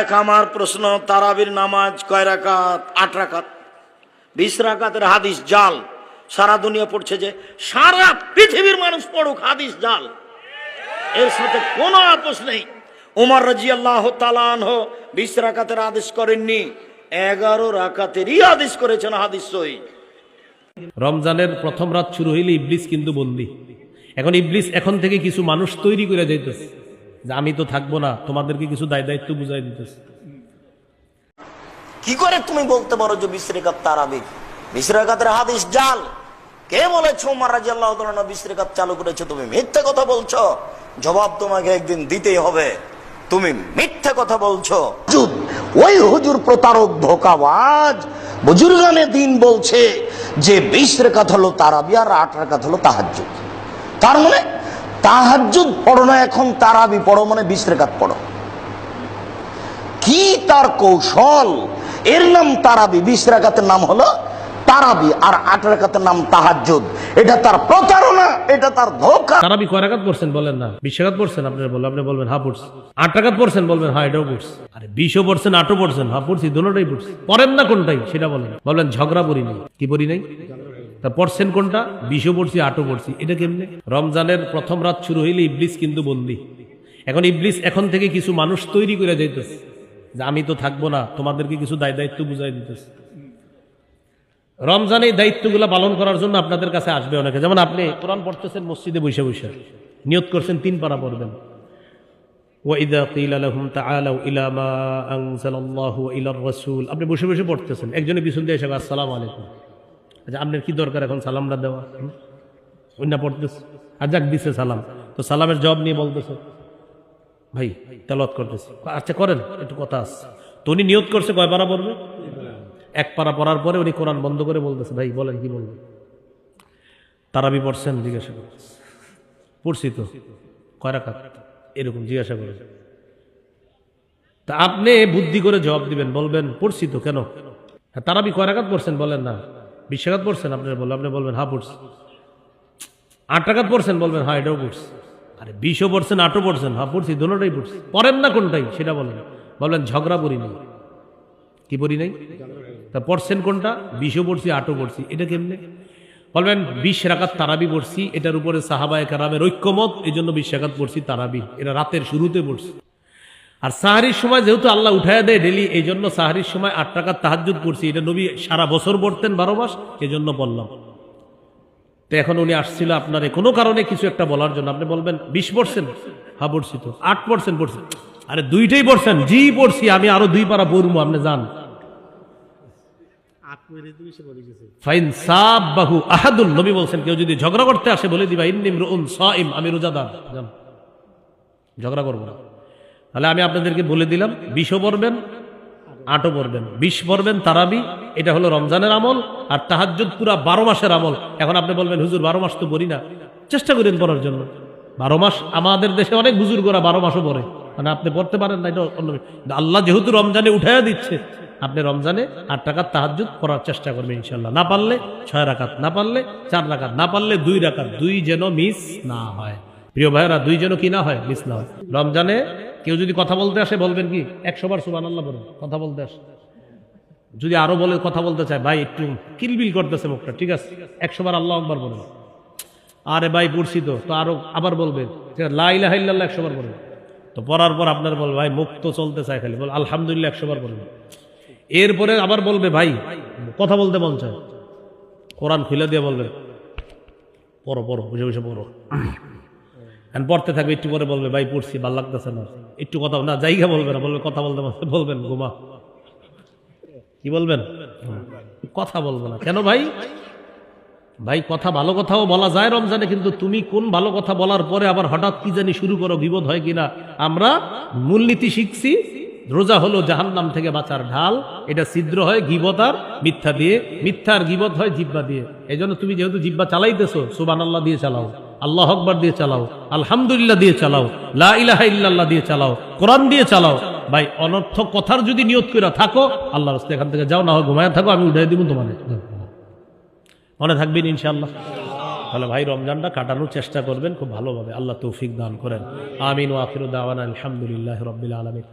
এক আমার প্রশ্ন, তারাবির নামাজ কয় রাকাত? আট রাকাত। বিশ রাকাতের হাদিস জাল। সারা দুনিয়া পড়ছে যে সারা পৃথিবীর মানুষ পড়ুক হাদিস জাল। এর সাথে কোনো আপোষ নেই। উমর রাজি আল্লাহ তালান বিশ রাকাতের আদেশ করেননি। এগারো রাকাতেরই আদেশ করেছেন হাদিস সহি। রমজানের প্রথম রাত শুরু হইলে ইবলিস কিন্তু বন্দি। এখন ইবলিস এখন থেকে কিছু মানুষ তৈরি করে যাইতেছে। যে আমি তো থাকব না, তোমাদেরকে কিছু দায় দায়িত্ব বুঝাই দিতেছে। কি করে তুমি বলতে পারো যে বিশ রেখাত তারাবি হাদিস জাল। কে চালু করেছ? তুমি মিথ্যে কথা বলছো। জবাব তোমাকে একদিন দিতেই হবে। তুমি মিথ্যে কথা বলছো। ওই হুজুর প্রতারক, ধোকাবাজ। দিন বলছে যে, বিশ রেখাত হলো তারাবি আর আট রেখাত হলো তাহাজ্জুদ। তার মানে তাহাজ্জুদ পড়ো না, এখন তারাবি পড়ো মানে বিশ রেখাত পড়ো। কি তার কৌশল? এর নাম তারাবি, বিশ রেখাতের নাম হলো তারাবি, আর আট রেখাতের নাম তাহাজ্জুদ। এটা তার প্রতারণা, এটা তার ধোকা। তারাবি কয় রাকাত পড়ছেন বলেন না? বিশ রাকাত পড়ছেন আপনারা বলবেন আপনি বলবেন পড়ছি। আট টাকাত পড়ছেন বলবেন হ্যাঁ এটাও পড়ছি। আরে বিশও পড়ছেন, আটও পড়ছেন পড়ছি, দুটোটাই পড়ছি। পড়েন না কোনটাই, সেটা বলেন। বলবেন, ঝগড়া পড়ি নাই। কি পড়ি নাই? তা পড়ছেন কোনটা? বিশও পড়ছি, আটও পড়ছি। এটা কেমনে? রমজানের প্রথম রাত শুরু হইলে ইবলিস কিন্তু বন্দি। এখন ইবলিস এখন থেকে কিছু মানুষ তৈরি করে যাইতেছে। যে আমি তো থাকব না, তোমাদেরকে কিছু দায় দায়িত্ব বুঝাই দিতেছে। রমজান এই দায়িত্বগুলো পালন করার জন্য আপনাদের কাছে আসবে অনেকে। যেমন আপনি কোরআন পড়তেছেন, মসজিদে বসে বসে। নিয়ত করছেন, তিন পারা পড়বেন। আপনি বসে বসে পড়তেছেন। একজনের পিছন দিয়ে এসে আসসালামু আলাইকুম। আচ্ছা আপনার কি দরকার এখন সালামটা দেওয়া? অন্য পড়তেছে? আর যাক, দিছে সালাম। তো সালামের জবাব নিয়ে বলতেছে, ভাই তেলত করতেছে। আচ্ছা করেন, একটু কথা আছে। তো উনি নিয়োগ করছে, কয় পারা পড়বে? এক পারা পড়ার পরে উনি কোরআন বন্ধ করে বলতেছে, ভাই, বলেন, কি বলবেন তারাবি পড়ছেন, জিজ্ঞাসা করে পড়ছি তো। কয় রাখাত এরকম জিজ্ঞাসা করে। তা আপনি বুদ্ধি করে জবাব দিবেন, বলবেন, পড়ছি তো, কেন? হ্যাঁ তারাবি কয় রাখাত পড়ছেন, বলেন না। বিশ পড়ছেন আপনার বলবেন আপনি বলবেন হ্যাঁ পড়ছি। আট টাকাত পড়ছেন, বলবেন হ্যাঁ এটাও পড়ছি। আরে, বিশও পড়ছেন, আটও পড়ছেন হ্যাঁ পড়ছি, দুটোটাই পড়ছি। পড়েন না কোনটাই, সেটা বলেন। বলবেন, ঝগড়া পড়ি নাই। কি পড়ি নাই? তা পড়ছেন কোনটা? বিশও পড়ছি, আটও পড়ছি, এটা কেমনে? বলবেন, বিশ রাকাত তারাবি পড়ছি, এটার উপরে সাহাবায় কারামের ঐক্যমত এই জন্য বিশ পড়ছি তারাবি, এটা রাতের শুরুতে পড়ছি। আর সাহারির সময় যেহেতু আল্লাহ উঠায় দেয় ডেলি এই জন্য সাহারির সময় আট টাকার তাহাজুদ পড়ছি এটা নবী সারা বছর পড়তেন বারো মাস এই জন্য বললাম। তো এখন উনি আসছিল আপনার কোনো কারণে কিছু একটা বলার জন্য। আপনি বলবেন বিশ পড়ছেন? হ্যাঁ পড়ছি তো। আট পড়ছেন পড়ছি আরে দুইটাই পড়ছেন? জি পড়ছি। আমি আরও দুই পারা পড়ব আপনি যান। বাহু আহাদুল নবী বলছেন কেউ যদি ঝগড়া করতে আসে বলে দিবা ইন্নিম আমি রোজাদার। ঝগড়া করব না। তাহলে আমি আপনাদেরকে বলে দিলাম, বিশও পড়বেন, আটও পড়বেন। বিশ পড়বেন তারাবি, এটা হলো রমজানের আমল, আর তাহাজ্জুদ পুরা বারো মাসের আমল। এখন আপনি বলবেন, হুজুর, বারো মাস তো পড়ি না। চেষ্টা করেন পড়ার জন্য। বারো মাস আমাদের দেশে অনেক হুজুর করা বারো মাসও পড়ে। মানে আপনি পড়তে পারেন না, এটা অন্য। আল্লাহ যেহেতু রমজানে উঠাইয়া দিচ্ছে, আপনি রমজানে আট টাকার তাহাজ্জুদ পড়ার চেষ্টা করবেন ইনশাল্লাহ না পারলে ছয় রাকাত, না পারলে চার রাকাত, না পারলে দুই রাকাত, দুই যেন মিস না হয়। প্রিয় ভাইয়েরা, দুই যেন কি না হয়, মিস না হয়। রমজানে কেউ যদি কথা বলতে আসে, বলবেন কি? একশো বার সুবান আল্লাহ বলুন, কথা বলতে আসে। যদি আরও বলে, কথা বলতে চায়, ভাই একটু কিলবিল করতেছে মুখটা, ঠিক আছে? একশোবার আল্লাহ একবার বলুন। আরে ভাই, পড়ছি তো তো আরও আবার বলবে লাইলা হাইল্লাহ একশো বার বলবেন তো পড়ার পর আপনার বল ভাই মুখ তো চলতে চায় খালি। বল, আলহামদুলিল্লাহ একশোবার বলবেন এরপরে আবার বলবে, ভাই কথা বলতে মন চায়। কোরআন খুলে দিয়ে বলবে, পড়ো পড়ো বুঝে বুঝে পড়ো। এখন পড়তে থাকবে, একটু পরে বলবে, ভাই, পড়ছি, ভালো লাগতেছে না। একটু কথা না জায়গা বলবে না, বলবে, কথা বলতে বলতে বলবেন, ঘুমা। কি বলবেন? কথা বলব না। কেন ভাই? ভাই, কথা ভালো কথাও বলা যায় রমজানে, কিন্তু তুমি কোন ভালো কথা বলার পরে আবার হঠাৎ কি জানি শুরু করো, বিপদ হয় কিনা? আমরা মূলনীতি শিখছি, রোজা হলো জাহান্নাম থেকে বাঁচার ঢাল। এটা ছিদ্র হয় গিবতার মিথ্যা দিয়ে। মিথ্যার গিবত হয় জিব্বা দিয়ে। এই তুমি যেহেতু জিব্বা চালাইতেছো সুবান আল্লাহ দিয়ে চালাও। আল্লাহ আকবর দিয়ে চালাও, আলহামদুলিল্লাহ দিয়ে চালাও, লা ইলাহা ইল্লাল্লাহ দিয়ে চালাও, কোরআন দিয়ে চালাও। ভাই, অনর্থ কথার যদি নিয়ত করে থাকো আল্লাহ রাস্তা এখান থেকে যাও না হয় ঘুমায় থাকো, আমি উঠাই দিব তোমাদের মনে থাকবেন ইনশাল্লাহ তাহলে ভাই, রমজানটা কাটানোর চেষ্টা করবেন, খুব ভালোভাবে। আল্লাহ তৌফিক দান করেন। আমিন ওয়াকির দাওয়ান আলহামদুলিল্লাহ রবিল আলমিন।